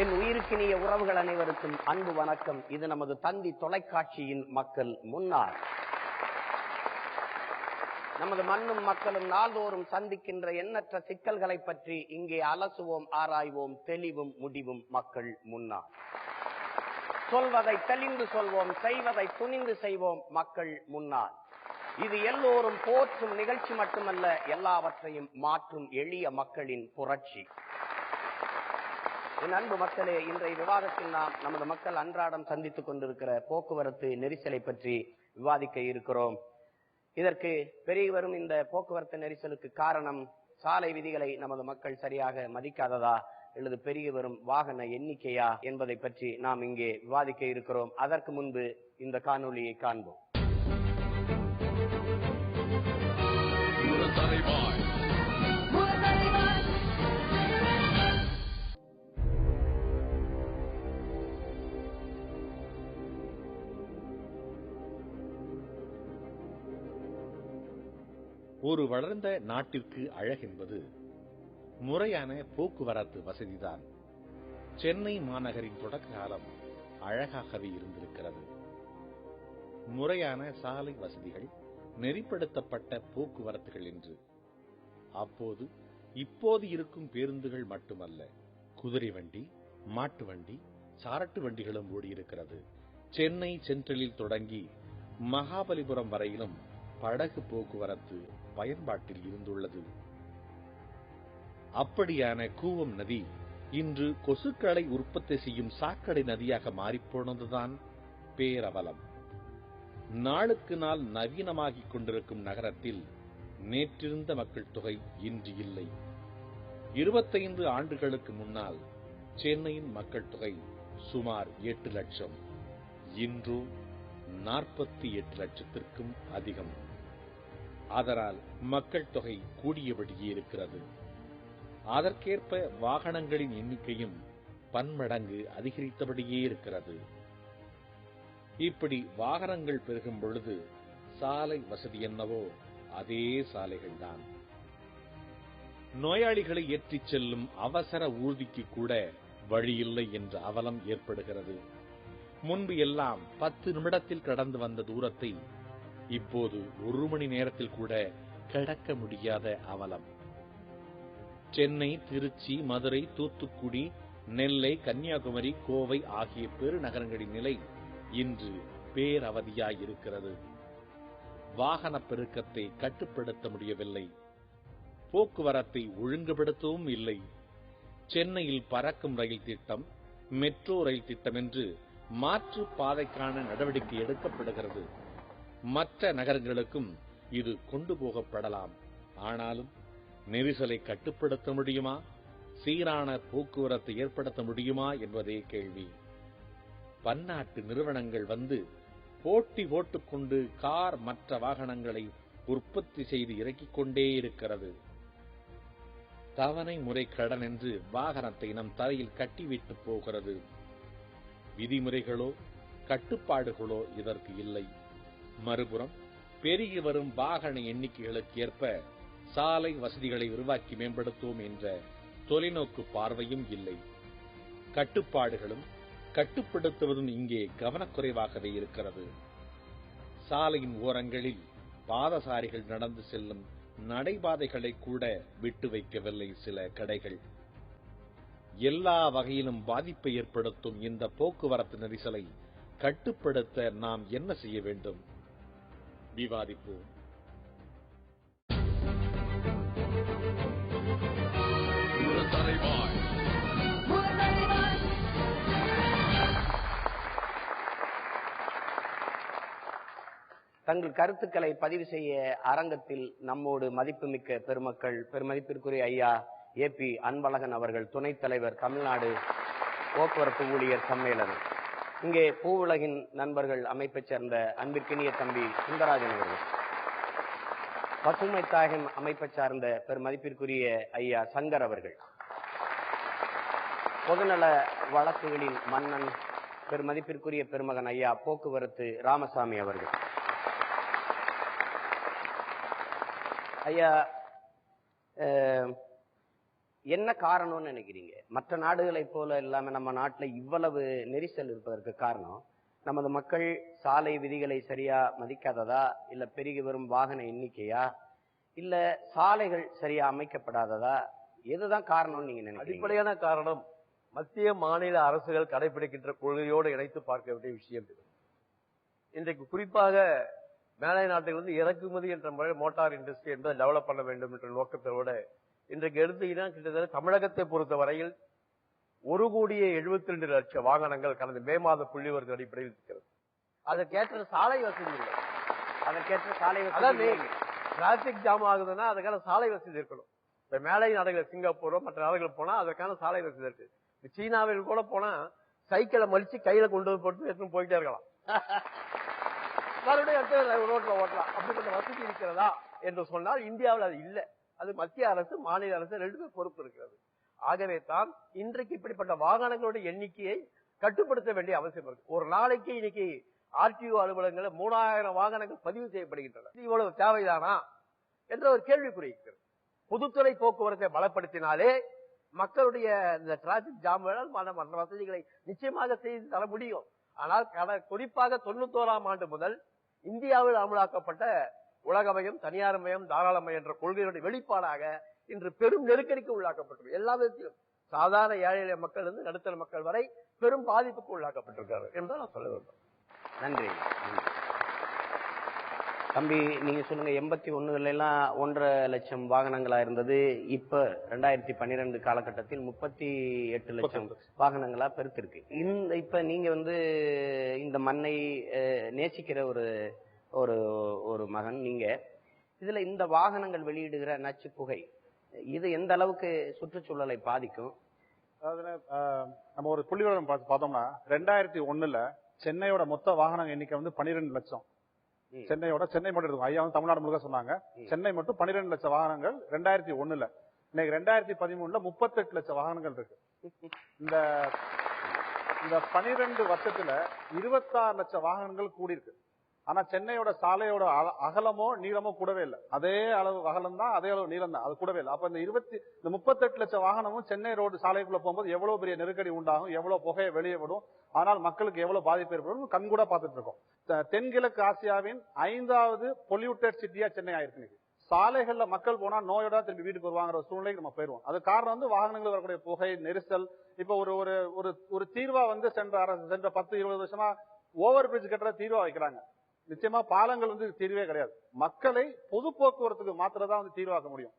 என் உயிருக்கினிய உறவுகள் அனைவருக்கும் அன்பு வணக்கம். இது நமது தந்தி தொலைக்காட்சியின் மக்கள் முன்னாள். நமது மண்ணும் மக்களும் நாள்தோறும் சந்திக்கின்ற எண்ணற்ற சிக்கல்களை பற்றி இங்கே அலசுவோம் ஆராய்வோம் தெளிவும் முடிவும் மக்கள் முன்னாள். சொல்வதை தெளிந்து சொல்வோம் செய்வதை துணிந்து செய்வோம் மக்கள் முன்னார் இது எல்லோரும் போற்றும் நிகழ்ச்சி மட்டுமல்ல எல்லாவற்றையும் மாற்றும் எளிய மக்களின் புரட்சி. என் அன்பு மக்களே இன்றைய விவாதத்தில் நாம் நமது மக்கள் அன்றாடம் சந்தித்துக் கொண்டிருக்கிற போக்குவரத்து நெரிசலை பற்றி விவாதிக்க இருக்கிறோம். இதற்கு பெருகி வரும் இந்த போக்குவரத்து நெரிசலுக்கு காரணம் சாலை விதிகளை நமது மக்கள் சரியாக மதிக்காததா? அல்லது பெருகி வரும் வாகன எண்ணிக்கையா? என்பதை பற்றி நாம் இங்கே விவாதிக்க இருக்கிறோம். அதற்கு முன்பு இந்த காணொலியை காண்போம். ஒரு வளர்ந்த நாட்டிற்கு அழகென்பது முறையான போக்குவரத்து வசதிதான். சென்னை மாநகரின் தொடக்க காலம் அழகாகவே இருந்திருக்கிறது. முறையான சாலை வசதிகள் நெறிப்படுத்தப்பட்ட போக்குவரத்துகள் என்று. அப்போது இப்போது இருக்கும் பேருந்துகள் மட்டுமல்ல குதிரை வண்டி மாட்டு வண்டி சாரட்டு வண்டிகளும் ஓடியிருக்கிறது. சென்னை சென்ட்ரலில் தொடங்கி மகாபலிபுரம் வரையிலும் படகு போக்குவரத்து பயன்பாட்டில் இருந்துள்ளது. அப்படியான கூவம் நதி இன்று கொசுக்களை உற்பத்தி செய்யும் சாக்கடை நதியாக மாறிப்போனதுதான் பேரவலம். நாளுக்கு நாள் நவீனமாகிக் கொண்டிருக்கும் நகரத்தில் நேற்றிருந்த மக்கள் தொகை இன்று இல்லை. இருபத்தைந்து ஆண்டுகளுக்கு முன்னால் சென்னையின் மக்கள் தொகை சுமார் எட்டு லட்சம். இன்று நாற்பத்தி எட்டு லட்சத்திற்கும் அதிகம். அதனால் மக்கள் தொகை கூடியபடியே இருக்கிறது. அதற்கேற்ப வாகனங்களின் எண்ணிக்கையும் பன்மடங்கு அதிகரித்தபடியே இருக்கிறது. இப்படி வாகனங்கள் பெருகும் பொழுது சாலை வசதி என்னவோ அதே சாலைகள்தான். நோயாளிகளை ஏற்றிச் செல்லும் அவசர ஊர்திக்கு கூட வழியில்லை என்ற அவலம் ஏற்படுகிறது. முன்பு எல்லாம் பத்து நிமிடத்தில் கடந்து வந்த தூரத்தை இப்போது ஒரு மணி நேரத்தில் கூட கடக்க முடியாத அவலம். சென்னை திருச்சி மதுரை தூத்துக்குடி நெல்லை கன்னியாகுமரி கோவை ஆகிய பெருநகரங்களின் நிலை இன்று பேரவதியாயிருக்கிறது. வாகன பெருக்கத்தை கட்டுப்படுத்த முடியவில்லை. போக்குவரத்தை ஒழுங்குபடுத்தவும் இல்லை. சென்னையில் பறக்கும் ரயில் திட்டம் மெட்ரோ ரயில் திட்டம் என்று மாற்று பாதைக்கான நடவடிக்கை எடுக்கப்படுகிறது. மற்ற நகரங்களுக்கும் இது கொண்டு போகப்படலாம். ஆனாலும் நெரிசலை கட்டுப்படுத்த முடியுமா? சீரான போக்குவரத்தை ஏற்படுத்த முடியுமா என்பதே கேள்வி. பன்னாட்டு நிறுவனங்கள் வந்து போட்டி போட்டுக்கொண்டு கார் மற்ற வாகனங்களை உற்பத்தி செய்து இறக்கிக் கொண்டே இருக்கிறது. தவணை முறை கடன் என்று வாகனத்தை நம் தலையில் கட்டிவிட்டு போகிறது. விதிமுறைகளோ கட்டுப்பாடுகளோ இதற்கு இல்லை. மறுபுறம் பெருகி வரும் வாகன எண்ணிக்கைகளுக்கு ஏற்ப சாலை வசதிகளை உருவாக்கி மேம்படுத்துவோம் என்ற தொலைநோக்கு பார்வையும் இல்லை. கட்டுப்பாடுகளும் கட்டுப்படுத்துவதும் இங்கே கவனக்குறைவாகவே இருக்கிறது. சாலையின் ஓரங்களில் பாதசாரிகள் நடந்து செல்லும் நடைபாதைகளை கூட விட்டு வைக்கவில்லை சில கடைகள். எல்லா வகையிலும் பாதிப்பை ஏற்படுத்தும் இந்த போக்குவரத்து நெரிசலை கட்டுப்படுத்த நாம் என்ன செய்ய வேண்டும்? விவாதிப்போம். தங்கள் கருத்துக்களை பதிவு செய்ய அரங்கத்தில் நம்மோடு மதிப்புமிக்க பெருமக்கள் பெருமதிப்பிற்குரிய ஐயா ஏ பி அன்பழகன் அவர்கள் துணைத் தலைவர் தமிழ்நாடு போக்குவரத்து ஊழியர் சம்மேளனம். இங்கே பூவுலகின் நண்பர்கள் அமைப்பைச் சேர்ந்த அன்பிற்கினிய தம்பி சுந்தராஜன் அவர்கள். பசுமை தாயகம் அமைப்பை சார்ந்த பெருமதிப்பிற்குரிய ஐயா சங்கர் அவர்கள். பொதுநல வழக்குகளின் மன்னன் பெருமதிப்பிற்குரிய பெருமகன் ஐயா போக்குவரத்து ராமசாமி அவர்கள். ஐயா அஹ், என்ன காரணம்னு நினைக்கிறீங்க? மற்ற நாடுகளை போல இல்லாம நம்ம நாட்டுல இவ்வளவு நெரிசல் இருப்பதற்கு காரணம் நமது மக்கள் சாலை விதிகளை சரியா மதிக்காததா? இல்ல பெருகி வரும் வாகன எண்ணிக்கையா? இல்ல சாலைகள் சரியா அமைக்கப்படாததா? எதுதான் காரணம்னு நீங்க நினைக்கிறீங்க? அடிப்படையான காரணம் மத்திய மாநில அரசுகள் கடைபிடிக்கின்ற கொள்கையோடு இணைத்து பார்க்க வேண்டிய விஷயம் இது. இன்றைக்கு குறிப்பாக மேலை நாட்டிலிருந்து இறக்குமதி என்ற முறை மோட்டார் இண்டஸ்ட்ரி என்பதை டெவலப் பண்ண வேண்டும் என்ற நோக்கத்தோட இன்றைக்கு எடுத்தீங்கன்னா கிட்டத்தட்ட தமிழகத்தை பொறுத்த வரையில் ஒரு கோடியே எழுபத்தி ரெண்டு லட்சம் வாகனங்கள் கடந்த மே மாத புள்ளிவரத்து அடிப்படையில் இருக்கிறது அதற்கேற்ற சாலை வசதி இல்லை. அதற்கேற்ற சாலை வசதி. டிராபிக் ஜாம் ஆகுதுன்னா அதுக்கான சாலை வசதி இருக்கணும். இப்ப மேலை நாடுகள் சிங்கப்பூரோ மற்ற நாடுகள் போனா அதற்கான சாலை வசதி இருக்கு. சீனாவில் கூட போனா சைக்கிளை மலிச்சு கையில கொண்டு வந்து போட்டு எடுத்துன்னு போயிட்டே இருக்கலாம். மறுபடியும் ரோட்ல ஓட்டலாம். அப்படிப்பட்ட வசதி இருக்கிறதா என்று சொன்னால் இந்தியாவில் அது இல்லை. அது மத்திய அரசு மாநில அரசு ரெண்டுமே பொறுப்பு இருக்கிறது. ஆகவே தான் இன்றைக்கு இப்படிப்பட்ட வாகனங்களுடைய எண்ணிக்கையை கட்டுப்படுத்த வேண்டிய அவசியம் இருக்கு. ஒரு நாளைக்கு இன்னைக்கு ஆர்டிஓ அலுவலகங்களில் மூணாயிரம் வாகனங்கள் பதிவு செய்யப்படுகின்றன. இவ்வளவு தேவைதானா என்ற ஒரு கேள்விக்குறி பொதுத்துறை போக்குவரத்தை பலப்படுத்தினாலே மக்களுடைய இந்த டிராபிக் ஜாம்கள் மற்ற வசதிகளை நிச்சயமாக செய்து தர முடியும். ஆனால் கட- குறிப்பாக தொண்ணூத்தோராம் ஆண்டு முதல் இந்தியாவில் அமலாக்கப்பட்ட உலகமயம் தனியார்மயம் தாராளமயம் என்ற கொள்கையுடைய வெளிப்பாடாக இன்று பெரும் நெருக்கடிக்கு உள்ளாக்கப்பட்டுள்ளது. எல்லா விதத்திலும் சாதாரண ஏழை மக்கள் இருந்து நடுத்தர மக்கள் வரை பெரும் பாதிப்புக்கு உள்ளாக்கப்பட்டிருக்காரு என்று நான் சொல்ல வேண்டும் நன்றி. தம்பி நீங்க சொல்லுங்க எண்பத்தி ஒண்ணுல எல்லாம் ஒன்றரை லட்சம் வாகனங்களா இருந்தது. இப்ப ரெண்டாயிரத்தி பன்னிரெண்டு காலகட்டத்தில் முப்பத்தி எட்டு லட்சம் வாகனங்களா பெருத்திருக்கு. இந்த இப்ப நீங்க வந்து இந்த மண்ணை நேசிக்கிற ஒரு ஒரு ஒரு மகன் நீங்க. இதுல இந்த வாகனங்கள் வெளியிடுகிற நச்சு புகை இது எந்த அளவுக்கு சுற்றுச்சூழலை பாதிக்கும்? அதாவது ஆஹ், நம்ம ஒரு புள்ளிவிவரம் பார்த்து பார்த்தோம்னா ரெண்டாயிரத்தி ஒண்ணுல சென்னையோட மொத்த வாகன எண்ணிக்கை வந்து பன்னிரெண்டு லட்சம். சென்னையோட சென்னை மட்டும் இருக்கும் ஐயா வந்து தமிழ்நாடு முழுக்க சொன்னாங்க. சென்னை மட்டும் பன்னிரெண்டு லட்சம் வாகனங்கள் ரெண்டாயிரத்தி ஒண்ணுல. இன்னைக்கு ரெண்டாயிரத்தி பதிமூணுல முப்பத்தெட்டு லட்சம் வாகனங்கள் இருக்கு. இந்த இந்த பனிரெண்டு வருஷத்துல இருபத்தாறு லட்சம் வாகனங்கள் கூடியிருக்கு. ஆனா சென்னையோட சாலையோட அகலமோ நீளமோ கூடவே இல்லை. அதே அளவு அகலம் தான் அதே அளவு நீளம் தான் அது கூடவே இல்லை. அப்ப இந்த இருபத்தி இந்த முப்பத்தெட்டு லட்சம் வாகனமும் சென்னை ரோடு சாலைக்குள்ள போகும்போது எவ்வளவு பெரிய நெருக்கடி உண்டாகும் எவ்வளவு புகையை வெளியே விடும் ஆனால் மக்களுக்கு எவ்வளவு பாதிப்பு ஏற்படும் கண்கூட பார்த்துட்டு இருக்கோம். தென்கிழக்கு ஆசியாவின் ஐந்தாவது பொல்யூட்டட் சிட்டியா சென்னை ஆயிருக்கு இன்னைக்கு. சாலைகள்ல மக்கள் போனா நோயோட திரும்பி வீட்டுக்கு வருவாங்கிற ஒரு சூழ்நிலைக்கு நம்ம போயிருவோம். அது காரணம் வந்து வாகனங்கள் வரக்கூடிய புகை நெரிசல். இப்ப ஒரு ஒரு ஒரு ஒரு தீர்வா வந்து சென்ற அரசு சென்ற பத்து இருபது வருஷமா ஓவர் பிரிட்ஜ் கட்டுற தீர்வா வைக்கிறாங்க. நிச்சயமா பாலங்கள் வந்து தீர்வே கிடையாது. மக்களை பொது போக்குவரத்துக்கு மாத்திரதான் வந்து தீர்வாக்க முடியும்.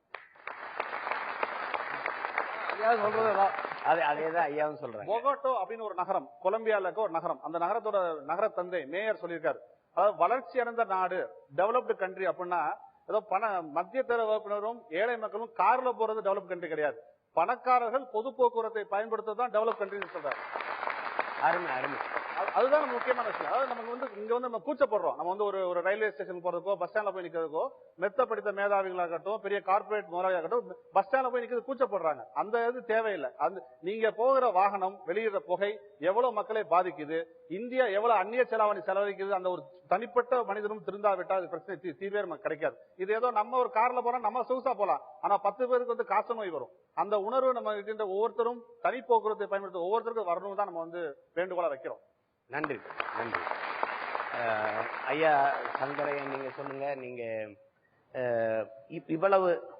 ஐயா சொல்றதுதான் அது அதேதான் ஐயாவும் சொல்றாங்க. பொகோட்டோ அப்படின்னு ஒரு நகரம் கொலம்பியால இருக்க ஒரு நகரம். அந்த நகரத்தோட நகர தந்தை மேயர் சொல்லியிருக்காரு. அதாவது வளர்ச்சி அடைந்த நாடு டெவலப்டு கண்ட்ரி அப்படின்னா ஏதோ பண மத்திய தர வகுப்பினரும் ஏழை மக்களும் கார்ல போறது டெவலப் கண்ட்ரி கிடையாது. பணக்காரர்கள் பொது போக்குவரத்தை பயன்படுத்த தான் டெவலப் கண்ட்ரின்னு சொல்றாரு. அருமை அருமை. அதுதான் நம்ம முக்கியமான விஷயம். அதாவது நமக்கு வந்து இங்க வந்து நம்ம கூச்சப்படுறோம். நம்ம வந்து ஒரு ஒரு ரயில்வே ஸ்டேஷன் போறதுக்கோ பஸ் ஸ்டாண்ட்ல போய் நிக்கிறதுக்கோ மெத்த படித்த மேதாவிகளாகட்டும் பெரிய கார்பரேட் முதலாளியாகட்டும் பஸ் ஸ்டாண்ட்ல போய் நிக்கிறது கூச்சப்படுறாங்க. அந்த இது தேவையில்லை. அந்த நீங்க போகிற வாகனம் வெளியிடுற புகை எவ்வளவு மக்களை பாதிக்குது இந்தியா எவ்வளவு அந்நிய செலாவணி செலவழிக்குது அந்த ஒரு தனிப்பட்ட மனிதனும் திருந்தாவிட்டா அது பிரச்சனை தீர்வே நமக்கு கிடைக்காது. இது ஏதோ நம்ம ஒரு கார்ல போறோம் நம்ம சொகுசா போலாம். ஆனா பத்து பேருக்கு வந்து காச நோய் வரும். அந்த உணர்வு நம்ம இருக்கின்ற ஒவ்வொருத்தரும் தனி போக்குவரத்தை பயன்படுத்த ஒவ்வொருத்தருக்கும் வரணும் தான் நம்ம வந்து வேண்டுகோளா வைக்கிறோம். நன்றி. நன்றி. ஐயா சங்கரையன் நீங்க சொல்லுங்க. நீங்க இப்- இவ்வளவு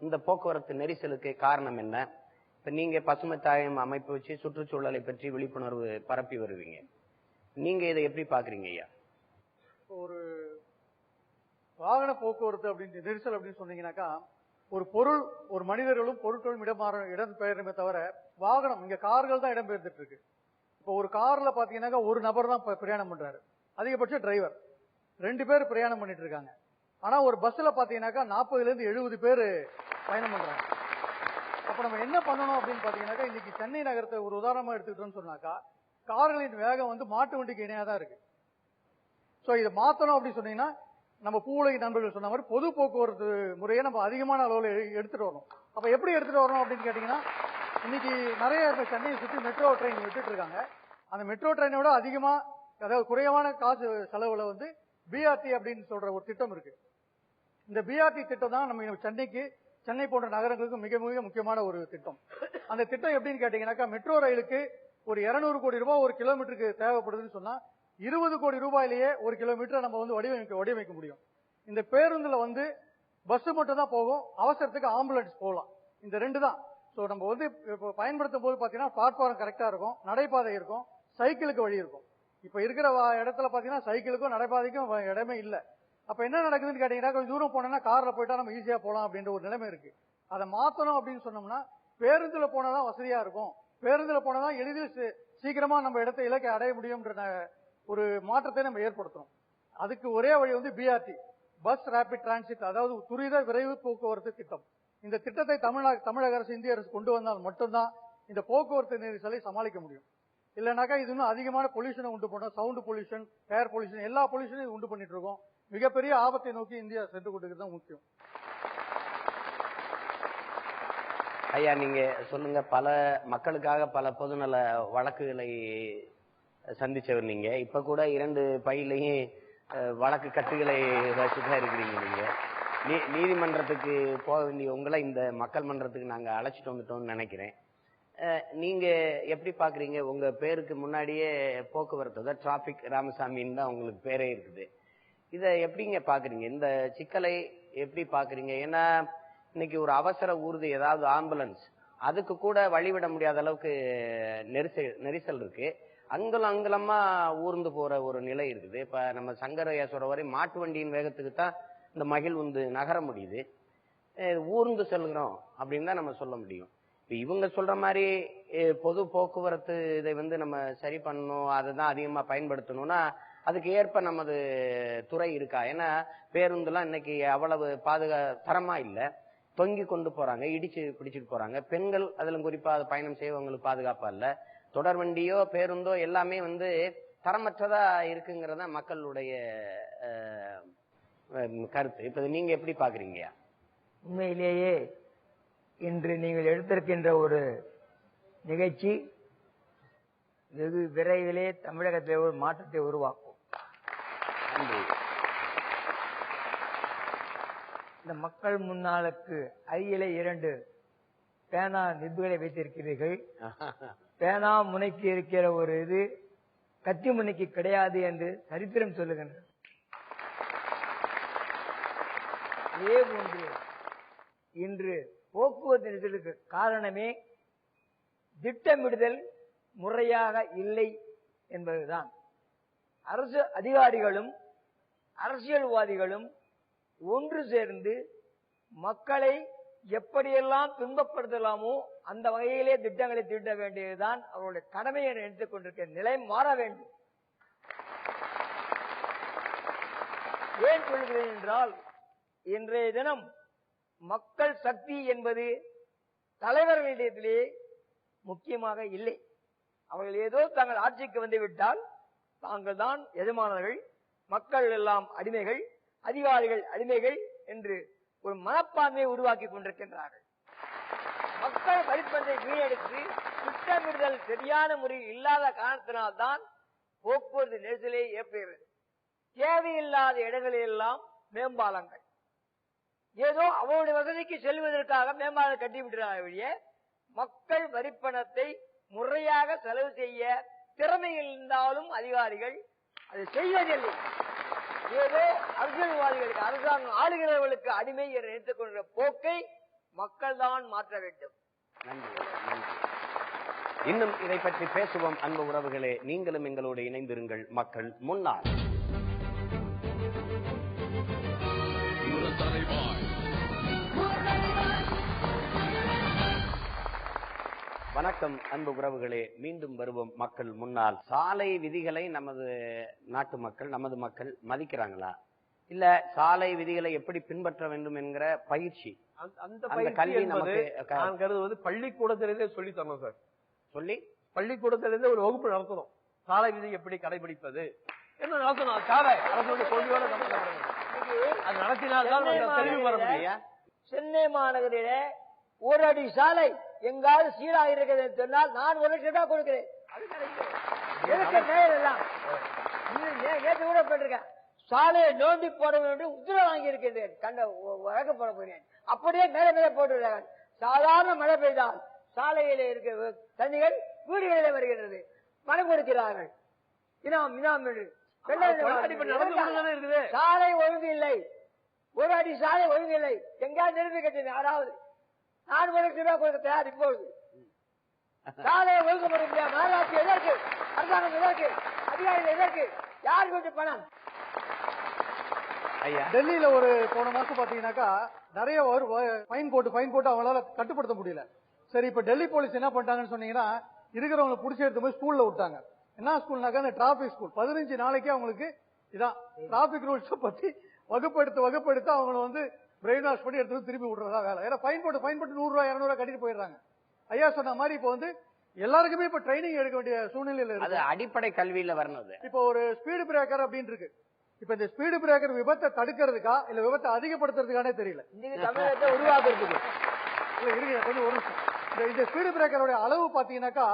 இந்த போக்குவரத்து நெரிசலுக்கு காரணம் என்ன? இப்ப நீங்க பசுமை தாயம் அமைப்பு வச்சு சுற்றுச்சூழலை பற்றி விழிப்புணர்வு பரப்பி வருவீங்க. நீங்க இதை எப்படி பாக்குறீங்க ஐயா? ஒரு வாகன போக்குவரத்து அப்படின்னு நெரிசல் அப்படின்னு சொன்னீங்கன்னாக்கா ஒரு பொருள் ஒரு மனிதர்களும் பொருட்களும் இடமாற இடம் பெயருமே தவிர வாகனம் இங்க கார்கள் தான் இடம் பெயர்ந்துட்டு இருக்கு இப்போ ஒரு கார்ல பாத்தீங்கன்னாக்கா ஒரு நபர் தான் பிரயாணம் பண்றாரு. அதிகபட்ச டிரைவர் ரெண்டு பேர் பிரயாணம் பண்ணிட்டு இருக்காங்க ஆனா ஒரு பஸ்ல பாத்தீங்கன்னாக்கா நாற்பதுல இருந்து எழுபது பேர் பயணம் பண்றாங்க. அப்ப நம்ம என்ன பண்ணணும் அப்படின்னு பாத்தீங்கன்னாக்கா இன்னைக்கு சென்னை நகரத்தை ஒரு உதாரணமா எடுத்துக்கிட்டோம்னு சொன்னாக்கா கார்களின் வேகம் வந்து மாட்டு வண்டிக்கு இணையா தான் இருக்கு. சோ இதை மாத்தணும் அப்படின்னு சொன்னீங்கன்னா நம்ம பூவுலகி நண்பர்கள் சொன்ன மாதிரி பொது போக்குவரத்து முறையை நம்ம அதிகமான அளவில் எடுத்துகிட்டு எடுத்துட்டு வரணும். அப்ப எப்படி எடுத்துட்டு வரணும் அப்படின்னு கேட்டீங்கன்னா இன்னைக்கு நிறைய இப்ப சென்னையை சுற்றி மெட்ரோ ட்ரெயின் விட்டுட்டு இருக்காங்க. அந்த மெட்ரோ ட்ரெயினோட அதிகமா அதாவது குறைவான காசு செலவுல வந்து பிஆர்டி அப்படின்னு சொல்ற ஒரு திட்டம் இருக்கு. இந்த பிஆர்டி திட்டம் தான் நம்ம சென்னைக்கு சென்னை போன்ற நகரங்களுக்கு மிக மிக முக்கியமான ஒரு திட்டம். அந்த திட்டம் எப்படின்னு கேட்டீங்கன்னாக்கா மெட்ரோ ரயிலுக்கு ஒரு 200 கோடி ரூபாய் ஒரு கிலோமீட்டருக்கு தேவைப்படுதுன்னு சொன்னா இருபது கோடி ரூபாயிலேயே ஒரு கிலோமீட்டரை நம்ம வந்து வடிவமைக்க வடிவமைக்க முடியும். இந்த பேருந்துல வந்து பஸ் மட்டும் தான் போகும். அவசரத்துக்கு ஆம்புலன்ஸ் போகலாம். இந்த ரெண்டு தான். ஸோ நம்ம வந்து இப்போ பயன்படுத்தும் போது பார்த்தீங்கன்னா பிளாட்ஃபார்ம் கரெக்டாக இருக்கும். நடைபாதை இருக்கும். சைக்கிளுக்கு வழி இருக்கும். இப்போ இருக்கிற இடத்துல பார்த்தீங்கன்னா சைக்கிளுக்கும் நடைபாதைக்கும் இடமே இல்லை. அப்போ என்ன நடக்குதுன்னு கேட்டீங்கன்னா கொஞ்சம் தூரம் போனோம்னா காரில் போயிட்டா நம்ம ஈஸியாக போகலாம் அப்படின்ற ஒரு நிலைமை இருக்கு. அதை மாற்றணும் அப்படின்னு சொன்னோம்னா பேருந்தில் போனால் தான் வசதியாக இருக்கும். பேருந்தில் போனால் தான் எளிதில் சீக்கிரமாக நம்ம இடத்தை இலக்கை அடைய முடியும்ன்ற ஒரு மாற்றத்தை நம்ம ஏற்படுத்தணும் அதுக்கு ஒரே வழி வந்து பிஆர்டி பஸ் ரேபிட் டிரான்சிட் அதாவது துரித விரைவு போக்குவரத்து திட்டம். இந்த திட்டத்தை தமிழ்நாடு தமிழக அரசு இந்திய அரசு கொண்டு வந்தால் மட்டும்தான் இந்த போக்குவரத்து நெரிசலை சமாளிக்க முடியும். இல்லைனாக்கா இது இன்னும் அதிகமான பொல்யூஷனை உண்டு பண்ணும் சவுண்ட் பொல்யூஷன் ஏர் பொல்யூஷன் எல்லா பொல்யூஷனையும் உண்டு பண்ணிட்டு இருக்கோம். மிகப்பெரிய ஆபத்தை நோக்கி இந்தியா சென்று கொண்டிருக்கிறது தான் முக்கியம். ஐயா நீங்க சொல்லுங்க பல மக்களுக்காக பல பொதுநல வழக்குகளை சந்திச்சவர் நீங்க. இப்ப கூட இரண்டு பையிலையும் வழக்கு கட்டுகளை வச்சுதான் இருக்கிறீங்க நீங்க. நீ- நீதிமன்றத்துக்கு போக வேண்டிய உங்களை இந்த மக்கள் மன்றத்துக்கு நாங்க அழைச்சிட்டு வந்துட்டோம்னு நினைக்கிறேன். நீங்க எப்படி பாக்குறீங்க? உங்க பேருக்கு முன்னாடியே போக்குவரத்து டிராபிக் ராமசாமின்னு தான் உங்களுக்கு பேரே இருக்குது. இதை எப்படிங்க பாக்குறீங்க? இந்த சிக்கலை எப்படி பாக்குறீங்க? ஏன்னா இன்னைக்கு ஒரு அவசர ஊர்தி ஏதாவது ஆம்புலன்ஸ் அதுக்கு கூட வழிவிட முடியாத அளவுக்கு நெரிசல் நெரிசல் இருக்கு. அங்கலம் அங்கலமா ஊர்ந்து போற ஒரு நிலை இருக்குது. இப்ப நம்ம சங்கரையா சொல்ற வரை மாட்டு வண்டியின் வேகத்துக்கு தான் இந்த மகிழ்வுந்து நகர முடியுது. ஊர்ந்து செல்கிறோம் அப்படின்னு தான் நம்ம சொல்ல முடியும். இப்போ இவங்க சொல்ற மாதிரி பொது போக்குவரத்து இதை வந்து நம்ம சரி பண்ணணும் அதை தான் அதிகமாக பயன்படுத்தணும்னா அதுக்கு ஏற்ப நமது துறை இருக்கா? ஏன்னா பேருந்துலாம் இன்னைக்கு அவ்வளவு பாதுகா தரமா இல்லை. தொங்கி கொண்டு போறாங்க இடிச்சு பிடிச்சிட்டு போறாங்க. பெண்கள் அதில் குறிப்பாக பயணம் செய்வங்களுக்கு பாதுகாப்பா இல்லை. தொடர் வண்டியோ பேருந்தோ எல்லாமே வந்து தரமற்றதா இருக்குங்கிறத மக்களுடைய கருத்து. இப்ப நீங்க எப்படி பாக்குறீங்க? உண்மையிலேயே இன்று நீங்கள் எடுத்திருக்கின்ற ஒரு நிகழ்ச்சி வெகு விரைவிலே தமிழகத்தில் ஒரு மாற்றத்தை உருவாக்கும். நன்றி. இந்த மக்கள் முன்னாளுக்கு அருகிலே இரண்டு பேனா நிபுகளை வைத்திருக்கிறீர்கள். பேனா முனைக்கு இருக்கிற ஒரு இது கத்தி முனைக்கு கிடையாது என்று சரித்திரம் சொல்லுகின்றது இதே போன்று இன்று போக்குவரத்து நெரிசலுக்கு காரணமே திட்டமிடுதல் முறையாக இல்லை என்பதுதான். அரசு அதிகாரிகளும் அரசியல்வாதிகளும் ஒன்று சேர்ந்து மக்களை எப்படியெல்லாம் துன்பப்படுத்தலாமோ அந்த வகையிலே திட்டங்களை தீட்ட வேண்டியதுதான் அவருடைய கடமை என நினைத்துக் கொண்டிருக்க நிலை மாற வேண்டும். ஏன் சொல்கிறேன் என்றால் இன்றைய தினம் மக்கள் சக்தி என்பது தலைவர்களிடத்திலே முக்கியமாக இல்லை. அவர்கள் ஏதோ தாங்கள் ஆட்சிக்கு வந்துவிட்டால் தாங்கள் தான் எஜமானர்கள் மக்கள் எல்லாம் அடிமைகள் அதிகாரிகள் அடிமைகள் என்று ஒரு மனப்பான்மையை உருவாக்கி கொண்டிருக்கின்றார்கள். மக்கள் வரிப்பந்தை வீணடித்து திட்டமிடுதல் சரியான முறையில் இல்லாத காரணத்தினால்தான் போக்குவரத்து நெரிசலே ஏற்படுகிறது. தேவையில்லாத இடங்களில் எல்லாம் மேம்பாலங்கள். ஏதோ அவருடைய வசதிக்கு செல்வதற்காக மேம்பாலம் கட்டி வழிய மக்கள் வரிப்பணத்தை முறையாக செலவு செய்ய திறமை இருந்தாலும் அதிகாரிகள் அதை செய்வதில்லை. ஏதோ அரசியல்வாதிகளுக்கு அரசாங்கம் ஆளுகிறவர்களுக்கு அடிமை என்று நினைத்துக் கொண்ட போக்கை மக்கள் தான் மாற்ற வேண்டும். நன்றி நன்றி. இன்னும் இதை பற்றி பேசுவோம் அன்பு உறவுகளே. நீங்களும் எங்களோடு இணைந்திருங்கள். மக்கள் முன்னாள். வணக்கம் அன்பு உறவுகளே. மீண்டும் வருவோம் மக்கள் முன்னால். சாலை விதிகளை நமது நாட்டு மக்கள் நமது மக்கள் மதிக்கிறாங்களா? இல்ல சாலை விதிகளை எப்படி பின்பற்ற வேண்டும் என்கிற பயிற்சி? அந்த- கல்வி நமக்கு நான் கருதுவது பள்ளிக்கூடத்திலிருந்தே சொல்லி தரணும் சார். சொல்லி? பள்ளிக்கூடத்திலிருந்தே ஒரு வகுப்பு நடத்தணும். சாலை விதி எப்படி கடைபிடிப்பது? என்ன நடத்தணும்? சாலை. கொள்கையோட. அது நடத்தினால்தான் தெளிவு வர முடியும். சென்னை மாநகரிலே ஒரு அடி சாலை. எங்காவது சீராக இருக்கிறது சொன்னால் நான் ஒரு லட்சம் கொடுக்கிறேன். அது கிடைக்கும். எதுக்கு மேயர் எல்லாம் இன்னும் நே- நேத்து கூட போட்டிருக்கேன். சாலையை நோண்டி போட வேண்டும் உத்தரவு வாங்கி இருக்கின்றேன் கண்ட வழக்கு போட போகிறேன். அப்படியே மேல மேல போட்டுவிடுறாங்க சாதாரண மழை பெய்தால் சாலையில இருக்க தண்ணிகள் வீடுகளிலே வருகின்றது. மனம் கொடுக்கிறார்கள். இனாம் இனாம் என்று. சாலை ஒழுங்கு இல்லை. ஒரு அடி சாலை ஒழுங்கு இல்லை. எங்கேயாவது கட்டின யாராவது நான் லட்சம் ரூபாய் கொடுக்க தயார் இப்பொழுது சாலையை ஒழுங்குபடுத்த முடியாது. மாநகராட்சி எதற்கு? அரசாங்கம் எதற்கு? அதிகாரிகள் எதற்கு? யாருக்கு விட்டு பணம்? ஐயா. டெல்லியில ஒரு போன மாசம் பாத்தீங்கன்னாக்கா நிறைய ஒரு ஃபைன் போட்டு ஃபைன் போட்டு அவங்களால கட்டுப்படுத்த முடியல. சரி இப்ப டெல்லி போலீஸ் என்ன பண்ணிட்டாங்கன்னு சொன்னீங்கன்னா இருக்கிறவங்களை புடிச்சு எடுத்து போய் ஸ்கூல்ல விட்டாங்க. என்ன ஸ்கூல்னாக்கா இந்த டிராபிக் ஸ்கூல் பதினஞ்சு நாளைக்கு அவங்களுக்கு இதான். டிராபிக் ரூல்ஸ் பத்தி வகுப்படுத்து வகுப்படுத்து அவங்கள வந்து பிரெயின் வாஷ் பண்ணி எடுத்து திருப்பி விடுறதா வேலை. ஏன்னா ஃபைன் போட்டு ஃபைன் போட்டு நூறு ரூபாய் இருநூறு ரூபாய் கட்டிட்டு போயிடுறாங்க. ஐயா சொன்ன மாதிரி இப்போ வந்து எல்லாருக்குமே இப்ப ட்ரைனிங் எடுக்க வேண்டிய சூழ்நிலையில அது இருக்கு அடிப்படை கல்வியில வரணும் இப்போ ஒரு ஸ்பீடு பிரேக்கர் அப்படின்னு இருக்கு. இப்ப இந்த ஸ்பீடு பிரேக்கர் விபத்தை தடுக்கிறதுக்கா இல்ல விபத்தை அதிகப்படுத்துறதுக்கானே தெரியல. தமிழகத்தை உருவாக்குறதுக்கு. இல்ல கொஞ்சம் ஒரு நிமிஷம். இந்த- ஸ்பீடு பிரேக்கரோட அளவு பாத்தீங்கன்னாக்கா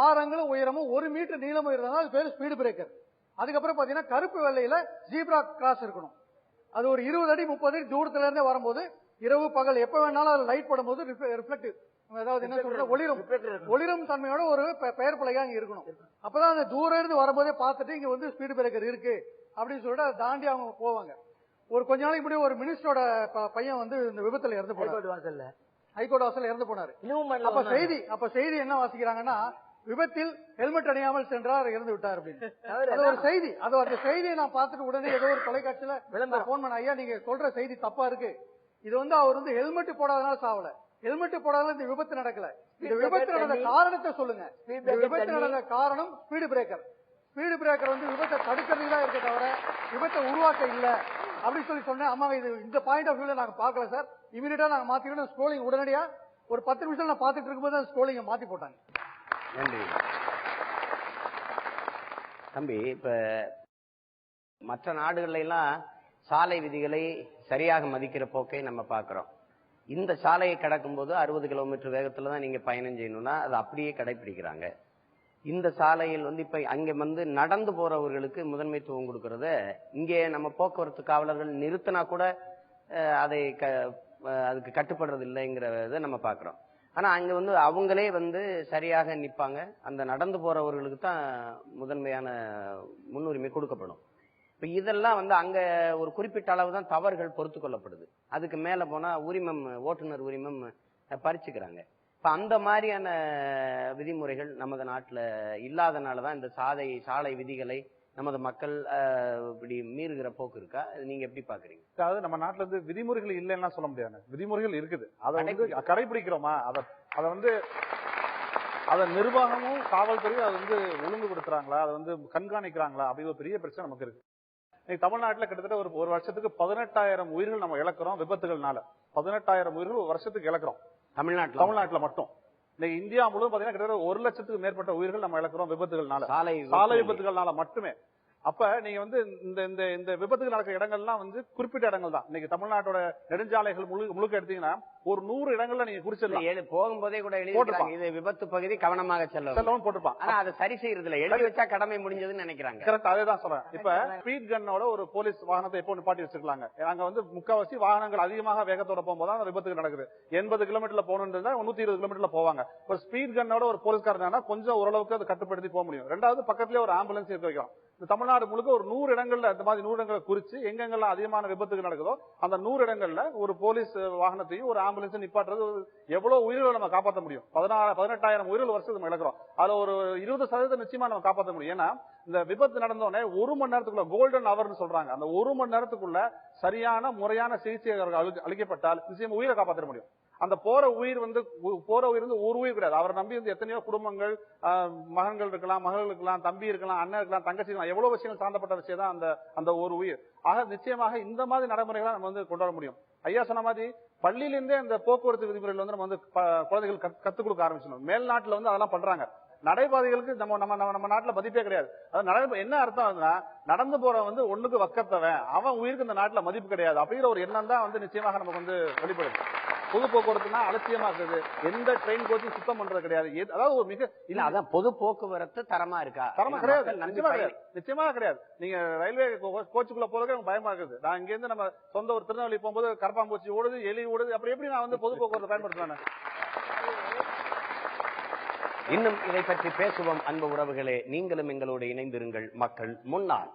ஆறு உயரமும் ஒரு மீட்டர் நீளமும் இருந்தாலும் அது பேரு ஸ்பீடு பிரேக்கர் அதுக்கப்புறம் பாத்தீங்கன்னா கருப்பு வெள்ளையில ஜீப்ரா கிராஸ் இருக்கணும். அது ஒரு இருபது அடி முப்பது அடி தூரத்துல இருந்தே வரும்போது இரவு பகல் எப்ப வேணாலும் அது லைட் படும்போது ரிஃப்ளெக்டிவ் அதாவது என்ன சொல்றது ஒளிரும். ஒளிரும் தன்மையோட ஒரு பெயர் பலகை அங்க இருக்கணும். அப்பதான் அந்த தூரம் இருந்து வரும்போதே பார்த்துட்டு இங்க வந்து ஸ்பீடு பிரேக்கர் இருக்கு அப்படின்னு சொல்லிட்டு அதை தாண்டி அவங்க போவாங்க. ஒரு கொஞ்ச நாளைக்கு முன்னாடி ஒரு மினிஸ்டரோட பையன் வந்து இந்த விபத்துல இறந்து போனார். ஹைகோர்ட் வாசல்ல. இறந்து போனாரு. அப்ப செய்தி அப்ப செய்தி என்ன வாசிக்கிறாங்கன்னா விபத்தில் ஹெல்மெட் அணியாமல் சென்றார் இறந்து விட்டார் அப்படின்னு. அது ஒரு செய்தி. அது அந்த செய்தியை நான் பார்த்துட்டு உடனே ஏதோ ஒரு தொலைக்காட்சியில விளம்பரம். போன் பண்ண ஐயா நீங்க சொல்ற செய்தி தப்பா இருக்கு. இது வந்து அவர் வந்து ஹெல்மெட் போடாதனால சாவல. ஹெல்மெட் போடாதனால இந்த விபத்து நடக்கல. இந்த விபத்து நடந்த. காரணத்தை சொல்லுங்க. இந்த விபத்து. நடந்த காரணம் ஸ்பீடு பிரேக்கர் ஸ்பீடு பிரேக்கர் வந்து விபத்தை தடுக்கிறதுக்கு தான் இருக்க தவிர விபத்தை உருவாக்க இல்ல. அப்படின்னு சொல்லி சொன்னேன். ஆமா இது இந்த பாயிண்ட் ஆஃப் வியூல நாங்க பார்க்கல சார் இமீடியட்டா நாங்க மாத்திக்கணும் ஸ்க்ரோலிங் உடனடியா ஒரு பத்து நிமிஷம் நான் பார்த்துட்டு இருக்கும்போது அந்த ஸ்க்ரோலிங்க மாத்தி போட்டாங்க. நன்றி. தம்பி இப்ப மற்ற நாடுகள்ல எல்லாம் சாலை விதிகளை சரியாக மதிக்கிற போக்கை நம்ம பார்க்கிறோம். இந்த சாலையை கடக்கும்போது அறுபது கிலோமீட்டர் வேகத்துல தான் நீங்க பயணம் செய்யணும்னா அது அப்படியே கடைபிடிக்கிறாங்க இந்த சாலையில் வந்து இப்ப அங்க வந்து நடந்து போறவர்களுக்கு முதன்மைத்துவம் கொடுக்கறத இங்கே நம்ம போக்குவரத்து காவலர்கள் நிறுத்தினா கூட அதை க- அதுக்கு கட்டுப்படுறது இல்லைங்கிறத நம்ம பார்க்கிறோம். ஆனா அங்க வந்து அவங்களே வந்து சரியாக நிற்பாங்க. அந்த நடந்து போறவர்களுக்கு தான் முதன்மையான முன்னுரிமை கொடுக்கப்படும். இப்போ இதெல்லாம் வந்து அங்கே ஒரு குறிப்பிட்ட அளவு தான் தவறுகள் பொறுத்து கொள்ளப்படுது. அதுக்கு மேலே போனால் உரிமம் ஓட்டுநர் உரிமம் பறிச்சுக்கிறாங்க. இப்போ அந்த மாதிரியான விதிமுறைகள் நமது நாட்டில் இல்லாதனால தான் இந்த சாதை சாலை விதிகளை நமது மக்கள் இப்படி மீறுகிற போக்கு இருக்கா? நீங்க எப்படி பாக்குறீங்க? அதாவது நம்ம நாட்டுல இருந்து விதிமுறைகள் இல்லைன்னா சொல்ல முடியாது. விதிமுறைகள் இருக்குது. அதை வந்து கடைபிடிக்கிறோமா அதை அதை வந்து அதை நிர்வாகமும் காவல்துறையும் அதை வந்து ஒழுங்குபடுத்துறாங்களா? அதை வந்து கண்காணிக்கிறாங்களா? அப்படி ஒரு பெரிய பிரச்சனை நமக்கு இருக்கு. இன்னைக்கு தமிழ்நாட்டுல கிட்டத்தட்ட ஒரு ஒரு வருஷத்துக்கு பதினெட்டாயிரம் உயிர்கள் நம்ம இழக்கிறோம் விபத்துகள்னால. பதினெட்டாயிரம் உயிர்கள் ஒரு வருஷத்துக்கு இழக்கிறோம். தமிழ்நாட்டுல தமிழ்நாட்டுல மட்டும். இன்னைக்கு இந்தியா முழுவதும் பாத்தீங்கன்னா கிட்டத்தட்ட ஒரு லட்சத்துக்கு மேற்பட்ட உயிர்கள் நம்ம இழக்கிறோம் விபத்துகள்னால. சாலை சாலை விபத்துகள்னால மட்டுமே. அப்ப நீங்க வந்து இந்த இந்த இந்த விபத்துகள் நடக்கிற இடங்கள்லாம் வந்து குறிப்பிட்ட இடங்கள் தான் இன்னைக்கு தமிழ்நாட்டோட நெடுஞ்சாலைகள் முழு முழுக்க எடுத்தீங்கன்னா ஒரு நூறு இடங்கள்ல நீங்க குறிச்சிடலாம். போகும்போதே கூட எழுதி போட்டிருப்பான். இது விபத்து பகுதி கவனமாக செல்ல செல்லவும் போட்டிருப்பான் ஆனா அதை சரி செய்யறதுல எழுதி வச்சா கடமை முடிஞ்சதுன்னு நினைக்கிறாங்க. கரெக்ட் அதே தான் சொல்றேன் இப்ப ஸ்பீட் கன்னோட ஒரு போலீஸ் வாகனத்தை எப்போ நிப்பாட்டி வச்சிருக்காங்க அங்க வந்து முக்காவாசி வாகனங்கள் அதிகமாக வேகத்தோட போகும்போது தான் அந்த விபத்துகள் நடக்குது. எண்பது கிலோமீட்டர்ல போகணுன்றதா நூத்தி இருபது கிலோமீட்டர்ல போவாங்க. ஒரு ஸ்பீட் கன்னோட ஒரு போலீஸ்காரனா கொஞ்சம் ஓரளவுக்கு அதை கட்டுப்படுத்தி போக முடியும். ரெண்டாவது பக்கத்துலயே ஒரு ஆம்புலன்ஸ் இருக்க வைக்கலாம் இந்த தமிழ்நாடு முழுக்க ஒரு நூறு இடங்கள்ல இந்த மாதிரி நூறு இடங்களை குறிச்சு எங்கெங்கெல்லாம் அதிகமான விபத்துகள் நடக்குதோ அந்த நூறு இடங்கள்ல ஒரு போலீஸ் வாகனத்தையும் ஒரு ஆம்புலன்ஸும் நிப்பாட்டுறது எவ்வளவு உயிர்களை நம்ம காப்பாற்ற முடியும்? பதினாறு பதினெட்டாயிரம் உயிர்கள் வருஷத்துக்கு நம்ம இழக்கிறோம். அதுல ஒரு இருபது சதவீதம் நிச்சயமா நம்ம காப்பாற்ற முடியும். ஏன்னா இந்த விபத்து நடந்தோடனே ஒரு மணி நேரத்துக்குள்ள கோல்டன் அவர்னு சொல்றாங்க. அந்த ஒரு மணி நேரத்துக்குள்ள சரியான முறையான சிகிச்சை அவர்கள் அளிக்கப்பட்டால் நிச்சயம் உயிரை காப்பாற்ற முடியும். அந்த போற உயிர் வந்து போற உயிர் வந்து ஒரு உயிர் கிடையாது. அவரை நம்பி வந்து எத்தனையோ குடும்பங்கள் ஆஹ், மகன்கள் இருக்கலாம் மகள் இருக்கலாம் தம்பி இருக்கலாம் அண்ணன் இருக்கலாம் தங்கச்சி இருக்கலாம் எவ்வளவு விஷயங்கள் சார்ந்தப்பட்ட விஷயம் தான் அந்த அந்த ஒரு உயிர். ஆக நிச்சயமாக இந்த மாதிரி நடைமுறைகளை நம்ம வந்து கொண்டாட முடியும். ஐயா சொன்ன மாதிரி பள்ளியிலிருந்தே அந்த போக்குவரத்து விதிமுறைகள் வந்து நம்ம வந்து குழந்தைகள் கத்துக் கொடுக்க ஆரம்பிச்சிடணும். மேல் நாட்டுல வந்து அதெல்லாம் பண்றாங்க. நடைபாதைகளுக்கு நம்ம நம்ம நம்ம நம்ம நாட்டுல மதிப்பே கிடையாது. அது நடை என்ன அர்த்தம் நடந்து போற வந்து ஒண்ணுக்கு வக்கத்தவன் அவன் உயிருக்கு இந்த நாட்டுல மதிப்பு கிடையாது அப்படிங்கிற ஒரு எண்ணம் தான் வந்து நிச்சயமாக நமக்கு வந்து வெளிப்படுது. பொது போக்குவரத்துனா அலட்சியமா இருக்குது. எந்த ட்ரெயின் கோச்சும் சுத்தம் பண்றது கிடையாது. அதாவது ஒரு மிக இல்ல அதான் பொது போக்குவரத்து தரமா இருக்கா? தரமா கிடையாது. நிச்சயமா கிடையாது. நிச்சயமா கிடையாது. நீங்க ரயில்வே கோச்சுக்குள்ள போறதுக்கு எனக்கு பயமா இருக்குது. நான் இங்க இருந்து நம்ம சொந்த ஒரு திருநெல்வேலி போகும்போது கரப்பாம்பூச்சி ஓடுது எலி ஓடுது. அப்புறம் எப்படி நான் வந்து பொது போக்குவரத்து பயன்படுத்துவேன் இன்னும் இதை பற்றி பேசுவோம் அன்பு உறவுகளே. நீங்களும் எங்களோடு இணைந்திருங்கள். மக்கள் முன்னால்